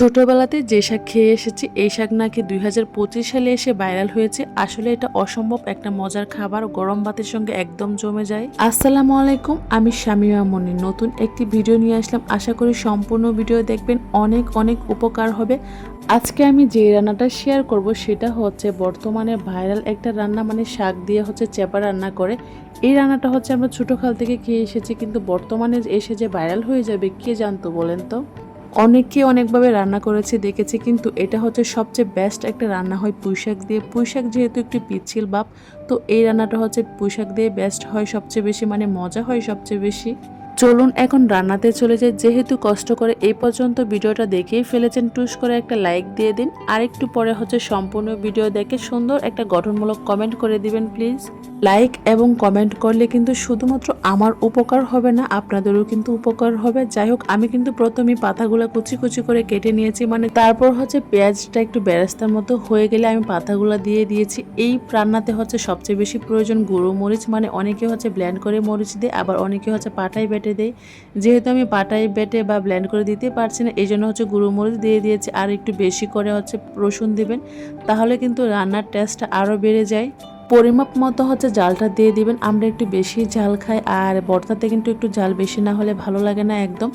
ছোটবেলাতে যে শাক খেয়ে এসেছি, এই শাক নাকি দুই হাজার পঁচিশ সালে এসে ভাইরাল হয়েছে। আসলে এটা অসম্ভব একটা মজার খাবার, গরম ভাতের সঙ্গে একদম জমে যায়। আসসালামু আলাইকুম, আমি শামিমা মনি নতুন একটি ভিডিও নিয়ে আসলাম। আশা করি সম্পূর্ণ ভিডিও দেখবেন, অনেক অনেক উপকার হবে। আজকে আমি যে রান্নাটা শেয়ার করব, সেটা হচ্ছে বর্তমানে ভাইরাল একটা রান্না মানে শাক দিয়ে হচ্ছে চেপা রান্না করে। এই রান্নাটা হচ্ছে আমরা ছোটোকাল থেকে খেয়ে এসেছি, কিন্তু বর্তমানে এসে যে ভাইরাল হয়ে যাবে, কে জানতো বলেন তো? অনেকে অনেকভাবে রান্না করেছে, দেখেছি, কিন্তু এটা হচ্ছে সবচেয়ে বেস্ট একটা রান্না হয় পুঁইশাক দিয়ে। পুঁইশাক যেহেতু একটু পিচ্ছিল বাপ, তো এই রান্নাটা হচ্ছে পুঁইশাক দিয়ে বেস্ট হয়, সবচেয়ে বেশি মানে মজা হয় সবচেয়ে বেশি। চলুন এখন রান্নাতে চলে যাই। যেহেতু কষ্ট করে এই পর্যন্ত ভিডিওটা দেখেই ফেলেছেন, টুস করে একটা লাইক দিয়ে দিন। আর একটু পরে হচ্ছে সম্পূর্ণ ভিডিও দেখে সুন্দর একটা গঠনমূলক কমেন্ট করে দিবেন, প্লিজ। লাইক এবং কমেন্ট করলে কিন্তু শুধুমাত্র আমার উপকার হবে না, আপনাদেরও কিন্তু উপকার হবে। যাই হোক, আমি কিন্তু প্রথমেই পাতাগুলো কুচি কুচি করে কেটে নিয়েছি। মানে তারপর হচ্ছে পেঁয়াজটা একটু বেরেস্তার মতো হয়ে গেলে আমি পাতাগুলো দিয়ে দিয়েছি। এই রান্নাতে হচ্ছে সবচেয়ে বেশি প্রয়োজন গুঁড়ো মরিচ। মানে অনেকে হচ্ছে ব্ল্যান্ড করে মরিচ দিয়ে, আবার অনেকে হচ্ছে পাটায় বেটে দেয় যেহেতু আমি পাটায় বেটে বা ব্ল্যান্ড করে দিতে পারছি না এই জন্য হচ্ছে গুঁড়ো মরিচ দিয়ে দিয়েছি। আর একটু বেশি করে হচ্ছে রসুন দিবেন, তাহলে কিন্তু রান্নার টেস্টটা আরও বেড়ে যায়। পরিমাপ মতো হচ্ছে জালটা দিয়ে দিবেন। আমরা একটু বেশি জাল খাই, আর বর্তাতে কিন্তু একটু জাল বেশি না হলে ভালো লাগে না একদম।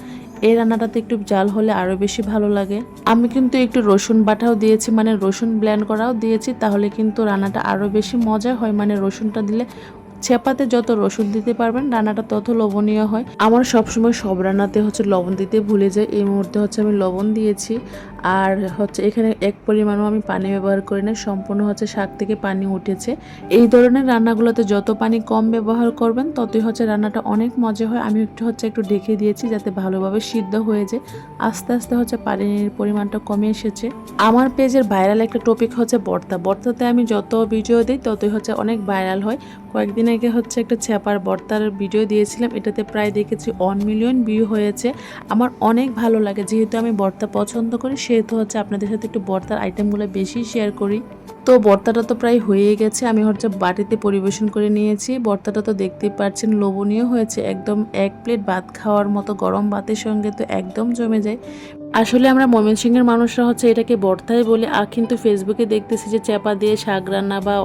এই রান্নাটাতে একটু জাল হলে আরও বেশি ভালো লাগে। আমি কিন্তু একটু রসুন বাটাও দিয়েছি মানে রসুন ব্ল্যান্ড করাও দিয়েছি, তাহলে কিন্তু রান্নাটা আরও বেশি মজা হয়। মানে রসুনটা দিলে চেপাতে যত রসুন দিতে পারবেন, রান্নাটা তত লবণীয় হয়। আমার সবসময় সব রান্নাতে হচ্ছে লবণ দিতে ভুলে যায় এই মুহূর্তে হচ্ছে আমি লবণ দিয়েছি। আর হচ্ছে এখানে এক পরিমাণও আমি পানি ব্যবহার করি না, সম্পূর্ণ হচ্ছে শাক থেকে পানি উঠেছে। এই ধরনের রান্নাগুলোতে যত পানি কম ব্যবহার করবেন, ততই হচ্ছে রান্নাটা অনেক মজা হয়। আমি একটু হচ্ছে একটু ঢেকে দিয়েছি যাতে ভালোভাবে সিদ্ধ হয়ে যায়। আস্তে আস্তে হচ্ছে পানির পরিমাণটা কমে এসেছে। আমার পেজের ভাইরাল একটা টপিক হচ্ছে বর্তা। বর্তাতে আমি যত ভিডিও দিই, ততই হচ্ছে অনেক ভাইরাল হয়। কয়েকদিন আগে হচ্ছে একটা ছ্যাপার বর্তার ভিডিও দিয়েছিলাম, এটাতে প্রায় দেখেছি ওয়ান মিলিয়ন ভিউ হয়েছে। আমার অনেক ভালো লাগে, যেহেতু আমি বর্তা পছন্দ করি সেহেতু হচ্ছে আপনাদের সাথে একটু বর্তার আইটেমগুলো বেশি শেয়ার করি। তো বর্তাটা তো প্রায় হয়ে গেছে, আমি হচ্ছে বাটিতে পরিবেশন করে নিয়েছি। বর্তাটা তো দেখতেই পাচ্ছেন, লোভনীয় হয়েছে, একদম এক প্লেট ভাত খাওয়ার মতো গরম ভাতের সঙ্গে তো একদম জমে যায়। আসলে আমরা ময়মনসিংহের মানুষরা হচ্ছে এটাকে বর্তাই বলে, আর কিন্তু ফেসবুকে দেখতেছি যে চেপা দিয়ে শাক রান্না বা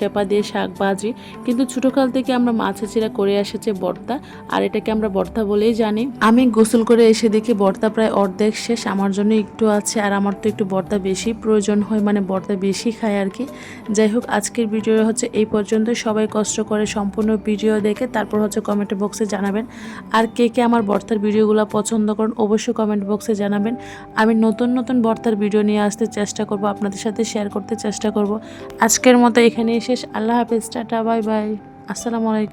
চেপা দিয়ে শাক ভাজি, কিন্তু ছোটোকাল থেকে আমরা মাছে চিরা করে এসেছে বর্তা, আর এটাকে আমরা বর্তা বলেই জানি। আমি গোসল করে এসে দেখি বর্তা প্রায় অর্ধেক শেষ, আমার জন্য একটু আছে। আর আমার তো একটু বর্তা বেশি প্রয়োজন হয় মানে বর্তা বেশি খায় আর কি। যাই হোক, আজকের ভিডিও হচ্ছে এই পর্যন্ত। সবাই কষ্ট করে সম্পূর্ণ ভিডিও দেখে তারপর হচ্ছে কমেন্ট বক্সে জানাবেন। আর কে কে আমার বর্তার ভিডিওগুলো পছন্দ করেন, অবশ্যই কমেন্ট বক্সে জানাবেন। আমি নতুন নতুন বর্তার ভিডিও নিয়ে আসতে চেষ্টা করব, আপনাদের সাথে শেয়ার করতে চেষ্টা করব। আজকের মতো এখানেই শেষ। আল্লাহ হাফেজ, টাটা বাই বাই আসসালামু আলাইকুম।